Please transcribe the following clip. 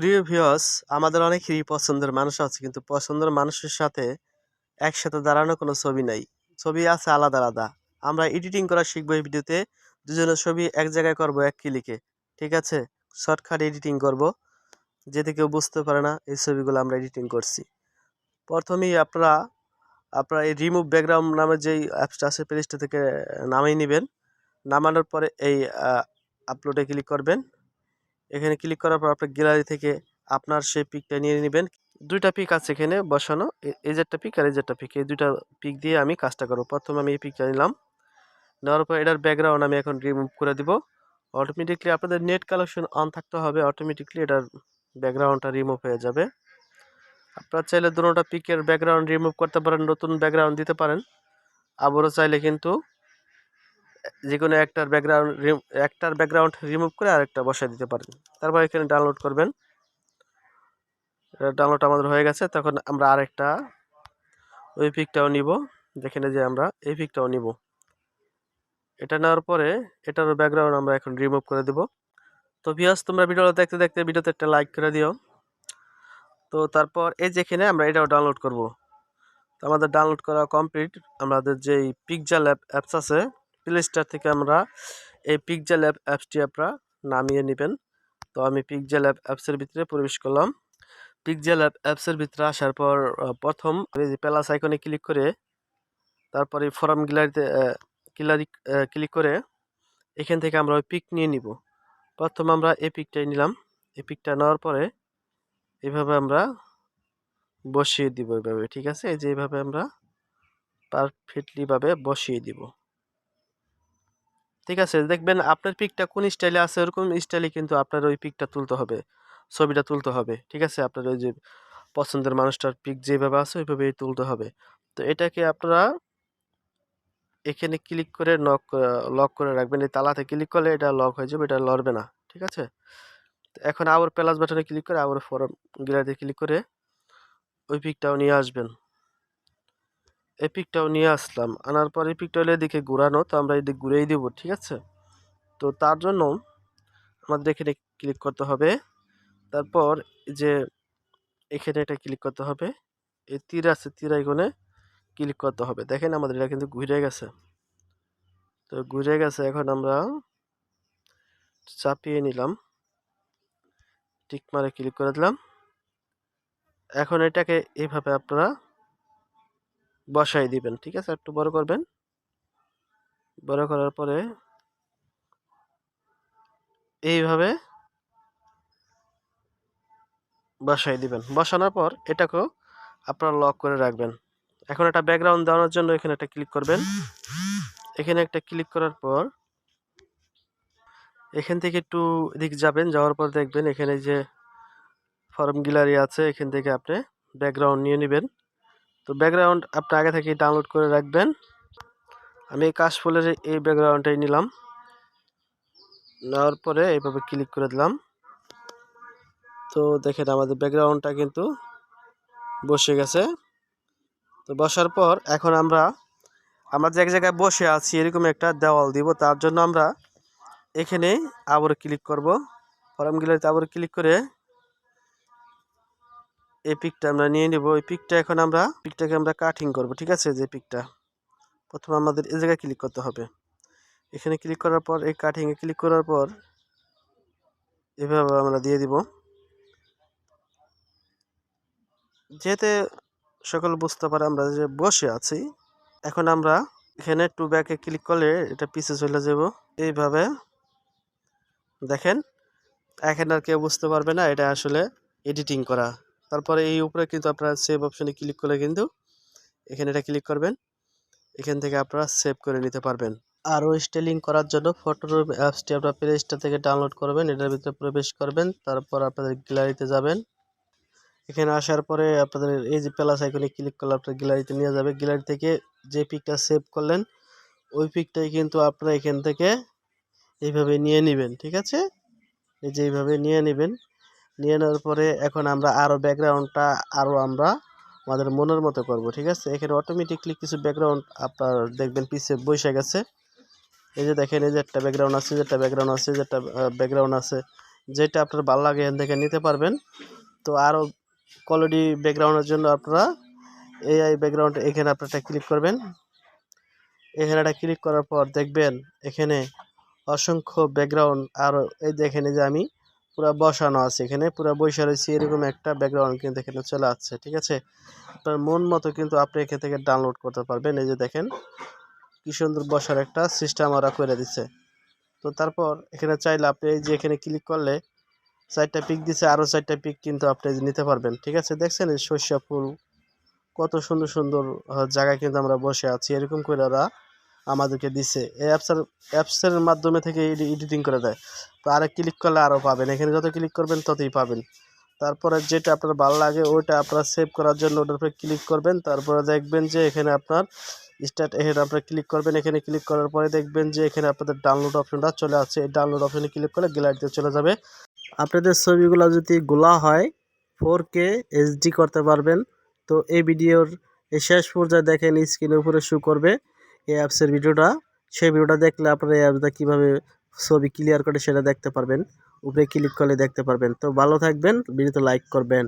প্রিয় ভিউয়ার্স আমাদের অনেকেরই পছন্দের মানুষ আছে, কিন্তু পছন্দের মানুষের সাথে একসাথে দাঁড়ানো কোনো ছবি নাই। ছবি আছে আলাদা আলাদা। আমরা এডিটিং করা শিখব এই ভিডিওতে। দুজনের ছবি এক জায়গায় করব, এক ক্লিকে ঠিক আছে? শর্টকাট এডিটিং করব। যেতে কেউ বুঝতে পারে না, এই ছবিগুলো আমরা এডিটিং করছি। প্রথমেই আপনারা আপনারা এই রিমুভ ব্যাকগ্রাউন্ড নামের যেই অ্যাপসটা আছে প্লেস্টোর থেকে নামিয়ে নেবেন। নামানোর পরে এই আপলোডে ক্লিক করবেন। এখানে ক্লিক করার পর আপনার গ্যালারি থেকে আপনার সেই পিকটা নিয়ে নেবেন। দুইটা পিক আছে এখানে বসানো। এ- এই যে একটা পিক আর একটা পিক এই দুইটা পিক দিয়ে আমি কাজটা করব। প্রথমে আমি এই পিকটা নিলাম। নেওয়ার পর এটার ব্যাকগ্রাউন্ড আমি এখন রিমুভ করে দিব। অটোমেটিকলি আপনাদের নেট কালেকশন অন থাকতে হবে। অটোমেটিকলি এটার ব্যাকগ্রাউন্ডটা রিমুভ হয়ে যাবে। আপনারা চাইলে দুটোটা পিকের ব্যাকগ্রাউন্ড রিমুভ করতে পারেন, নতুন ব্যাকগ্রাউন্ড দিতে পারেন। আবারও চাইলে কিন্তু যে কোনো একটার ব্যাকগ্রাউন্ড একটার ব্যাকগ্রাউন্ড রিমুভ করে আরেকটা বসায় দিতে পারেন তারপর এখানে ডাউনলোড করবেন। ডাউনলোড আমাদের হয়ে গেছে। তখন আমরা আরেকটা ওই পিকটাও নিব যেখানে যে আমরা এই পিকটাও নিব। এটা নেওয়ার পরে এটারও ব্যাকগ্রাউন্ড আমরা এখন রিমুভ করে দেব। তো ভিয়াস তোমরা ভিডিওটা দেখতে দেখতে ভিডিওতে একটা লাইক করে দিও। তো তারপর এই যেখানে আমরা এটাও ডাউনলোড করব। তো আমাদের ডাউনলোড করা কমপ্লিট আমাদের যেই পিকজাল অ্যাপ অ্যাপস আছে প্লে স্টোর থেকে আমরা এই পিকজাল অ্যাপ অ্যাপসটি আপনারা নামিয়ে নেবেন। তো আমি পিকজাল অ্যাপ অ্যাপসের ভিতরে প্রবেশ করলাম। পিকজাল অ্যাপ অ্যাপসের ভিতরে আসার পর প্রথম প্লাস আইকনে ক্লিক করে, তারপরে ফর্ম গ্যালারিতে গ্যালারি ক্লিক করে এখান থেকে আমরা ওই পিক নিয়ে নিব। প্রথম আমরা এই পিকটাই নিলাম। এই পিকটা নেওয়ার পরে এভাবে আমরা বসিয়ে দিব এভাবে ঠিক আছে? এই যে এভাবে আমরা পারফেক্টলিভাবে বসিয়ে দিব। ঠিক আছে? দেখবেন আপনার পিকটা কোন স্টাইলে আছে, ওরকম স্টাইলে কিন্তু আপনার ওই পিকটা তুলতে হবে, ছবিটা তুলতে হবে, ঠিক আছে? আপনার ওই যে পছন্দের মানুষটার পিক যেভাবে আছে, ওইভাবেই তুলতে হবে। তো এটাকে আপনারা এখানে ক্লিক করে নক লক করে রাখবেন। এই তালাতে ক্লিক করলে এটা লক হয়ে যাবে, এটা লড়বে না, ঠিক আছে? তো এখন আবার প্লাস বাটনে ক্লিক করে আবার ফরম গ্যালারিতে ক্লিক করে ওই পিকটাও নিয়ে আসবেন। এই পিকটাও নিয়ে আসলাম। আনার পর এই পিকটা হলে এদিকে ঘুরানো, তো আমরা এদিকে ঘুরেই দেবো, ঠিক আছে? তো তার জন্য আমাদের এখানে ক্লিক করতে হবে। তারপর যে এখানে এটা ক্লিক করতে হবে। এই তীর আছে, তীর আইকনে ক্লিক করতে হবে। দেখেন আমাদের এটা কিন্তু ঘুরে গেছে। তো ঘুরে গেছে, এখন আমরা চাপিয়ে নিলাম। টিক মারে ক্লিক করে দিলাম। এখন এটাকে এইভাবে আপনারা বসাই দিবেন, ঠিক আছে? একটু বড় করবেন। বড় করার পরে এইভাবে বসাই দিবেন। বসানোর পর এটাকেও আপনারা লক করে রাখবেন। এখন একটা ব্যাকগ্রাউন্ড দেওয়ানোর জন্য এখানে একটা ক্লিক করবেন। এখানে একটা ক্লিক করার পর এখান থেকে একটু এদিক যাবেন, যাওয়ার পর দেখবেন এখানে যে ফর্ম গ্যালারি আছে, এখান থেকে আপনি ব্যাকগ্রাউন্ড নিয়ে নেবেন। তো ব্যাকগ্রাউন্ড আপনি আগে থেকে ডাউনলোড করে রাখবেন। আমি এই কাশফুলের এই ব্যাকগ্রাউন্ডটাই নিলাম। নেওয়ার পরে এইভাবে ক্লিক করে দিলাম। তো দেখেন আমাদের ব্যাকগ্রাউন্ডটা কিন্তু বসে গেছে। তো বসার পর এখন আমরা আমরা যে এক জায়গায় বসে আছি এরকম একটা দেওয়াল দিব, তার জন্য আমরা এখানে আবার ক্লিক করব। ফর্ম গ্যালারিতে আবার ক্লিক করে এই পিকটা আমরা নিয়ে নেব। এই পিকটা এখন আমরা, পিকটাকে আমরা কাটিং করব, ঠিক আছে? যে পিকটা। প্রথমে আমাদের এই জায়গায় ক্লিক করতে হবে। এখানে ক্লিক করার পর, এই কাটিংয়ে ক্লিক করার পর, এভাবে আমরা দিয়ে দিব। যেতে সকল বুঝতে পারে আমরা যে বসে আছি, এখন আমরা এখানে টু ব্যাকে ক্লিক করলে এটা পিছে চলে যাব। এইভাবে। দেখেন? এখন আর কেউ বুঝতে পারবে না, এটা আসলে এডিটিং করা। তারপরে এই উপরে কিন্তু আপনারা সেভ অপশনে ক্লিক করলে কিন্তু এখানে এটা ক্লিক করবেন। এখান থেকে আপনারা সেভ করে নিতে পারবেন। আরও স্টেলিং করার জন্য ফটোরুম অ্যাপসটি আপনার প্লে স্টোর থেকে ডাউনলোড করবেন, এটার ভিতরে প্রবেশ করবেন, তারপর আপনাদের গ্যালারিতে যাবেন। এখানে আসার পরে আপনাদের এই যে প্লাস আইকনে ক্লিক করলে আপনার গ্যালারিতে নিয়ে যাবে। গ্যালারি থেকে যে পিকটা সেভ করলেন, ওই পিকটাই কিন্তু আপনারা এখান থেকে এইভাবে নিয়ে নেবেন, ঠিক আছে? এই যে এইভাবে নিয়ে নেবেন। নিয়ে নেওয়ার পরে এখন আমরা আরও ব্যাকগ্রাউন্ডটা আরও আমরা আমাদের মনের মতো করব, ঠিক আছে? এখানে অটোমেটিকলি কিছু ব্যাকগ্রাউন্ড আপনার দেখবেন পিছে বসে গেছে। এই যে দেখেন, এই যে একটা ব্যাকগ্রাউন্ড আছে যে একটা ব্যাকগ্রাউন্ড আছে যে একটা ব্যাকগ্রাউন্ড আছে। যেটা আপনার ভালো লাগে, এখান থেকে নিতে পারবেন। তো আরও কোয়ালিটি ব্যাকগ্রাউন্ডের জন্য আপনারা এআই ব্যাকগ্রাউন্ড এখানে আপনারা ক্লিক করবেন। এখানে একটা ক্লিক করার পর দেখবেন এখানে অসংখ্য ব্যাকগ্রাউন্ড আরও এই দেখেন যে আমি পুরো বসানো আছে এখানে। পুরো বসে রয়েছে, এরকম একটা ব্যাকগ্রাউন্ড কিন্তু এখানে চলে আসছে, ঠিক আছে? আপনার মন মতো কিন্তু আপনি এখান থেকে ডাউনলোড করতে পারবেন। এই যে দেখেন, কি সুন্দর বসার একটা সিস্টেম ওরা করে দিচ্ছে তো তারপর এখানে চাইলে আপনি এই যে এখানে ক্লিক করলে চারটা পিক দিছে আরও চারটা পিক কিন্তু আপনি নিতে পারবেন, ঠিক আছে? দেখছেন এই সর্ষা ফুল, কত সুন্দর সুন্দর জায়গায় কিন্তু আমরা বসে আছি, এরকম করে ওরা আমাদেরকে দিছে। এই অ্যাপসের অ্যাপসের মাধ্যমে থেকে এডিটিং করে দেয়। তো আরে ক্লিক করলে আরও পাবেন। এখানে যত ক্লিক করবেন, ততই পাবেন। তারপরে যেটা আপনার ভালো লাগে, ওইটা আপনার সেভ করার জন্য ওটার উপরে ক্লিক করবেন। তারপরে দেখবেন যে এখানে আপনার স্টার্ট এখানে আপনার ক্লিক করবেন। এখানে ক্লিক করার পরে দেখবেন যে এখানে আপনাদের ডাউনলোড অপশনটা চলে আসছে। এই ডাউনলোড অপশনে ক্লিক করলে গ্যালারিতে চলে যাবে। আপনাদের ছবিগুলো যদি গোলা হয় ফোর কে এইচডি করতে পারবেন। তো এই ভিডিওর এই শেষ পর্যায়ে দেখেন স্ক্রিনের উপরে শু করবে। এই অ্যাপসের ভিডিওটা, সেই ভিডিওটা দেখলে আপনারা এই অ্যাপসটা কীভাবে ছবি ক্লিয়ার করে সেটা দেখতে পারবেন। উপরে ক্লিক করলে দেখতে পারবেন। তো ভালো থাকবেন, ভিডিওতে লাইক করবেন।